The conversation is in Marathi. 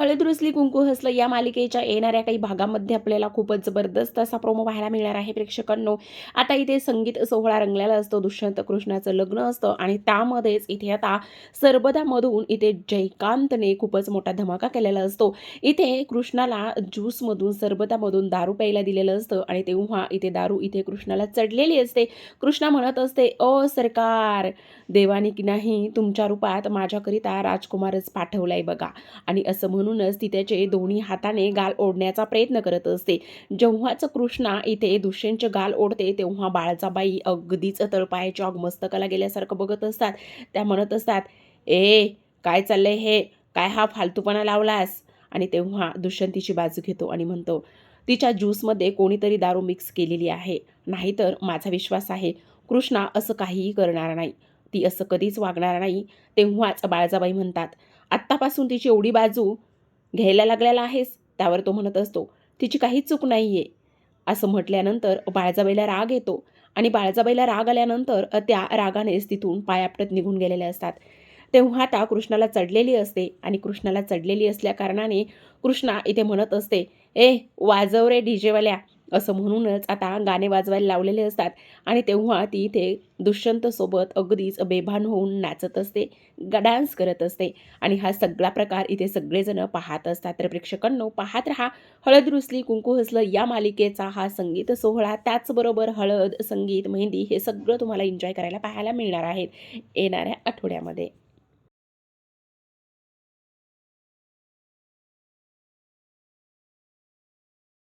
हळद रुसली कुंकू हसलं या मालिकेच्या येणाऱ्या काही भागामध्ये आपल्याला खूपच जबरदस्त असा प्रोमो पाहायला मिळणार आहे प्रेक्षकांनो. आता इथे संगीत सोहळा रंगलेला असतो दुष्यंत कृष्णाचं लग्न असतं आणि त्यामध्येच इथे आता सरबदामधून इथे जयकांतने खूपच मोठा धमाका केलेला असतो. इथे कृष्णाला ज्यूसमधून सरबतामधून दारू प्यायला दिलेलं असतं आणि तेव्हा इथे दारू इथे कृष्णाला चढलेली असते. कृष्णा म्हणत असते ओ सरकार देवानी की नाही तुमच्या रूपात माझ्याकरिता राजकुमारच पाठवलाय बघा. आणि असं म्हणून म्हणूनच ती त्याचे दोन्ही हाताने गाल ओढण्याचा प्रयत्न करत असते. जेव्हाच कृष्णा इथे दुष्यंतचे गाल ओढते तेव्हा बाळजाबाई अगदीच तळपायाच्या अगमस्तकाला गेल्यासारखं बघत असतात. त्या म्हणत असतात ए काय चाललंय हे? काय हा फालतूपणा लावलास? आणि तेव्हा दुष्यंतीची बाजू घेतो आणि म्हणतो तिच्या ज्यूसमध्ये कोणीतरी दारू मिक्स केलेली आहे. नाहीतर माझा विश्वास आहे कृष्णा असं काहीही करणार नाही. ती असं कधीच वागणार नाही. तेव्हाच बाळजाबाई म्हणतात आत्तापासून तिची एवढी बाजू घ्यायला लागलेला आहेस त्यावर तो म्हणत असतो तिची काही चूक नाही आहे असं म्हटल्यानंतर बाळजाबाईला राग येतो आणि बाळजाबाईला राग आल्यानंतर त्या रागानेच तिथून पायापटत निघून गेलेले असतात. तेव्हा आता कृष्णाला चढलेली असते आणि कृष्णाला चढलेली असल्या कारणाने कृष्णा इथे म्हणत असते ए वाजव रे डीजेवाल्या असं म्हणूनच आता गाणे वाजवायला लावलेले असतात. आणि तेव्हा ती इथे दुष्यंतसोबत अगदीच बेभान होऊन नाचत असते ग- डान्स करत असते. आणि हा सगळा प्रकार इथे सगळेजण पाहत असतात. तर प्रेक्षकांनो पाहत राहा. हळद रुसली कुंकू हसलं या मालिकेचा हा संगीत सोहळा. त्याचबरोबर हळद संगीत मेहंदी हे सगळं तुम्हाला एन्जॉय करायला पाहायला मिळणार आहेत येणाऱ्या आठवड्यामध्ये.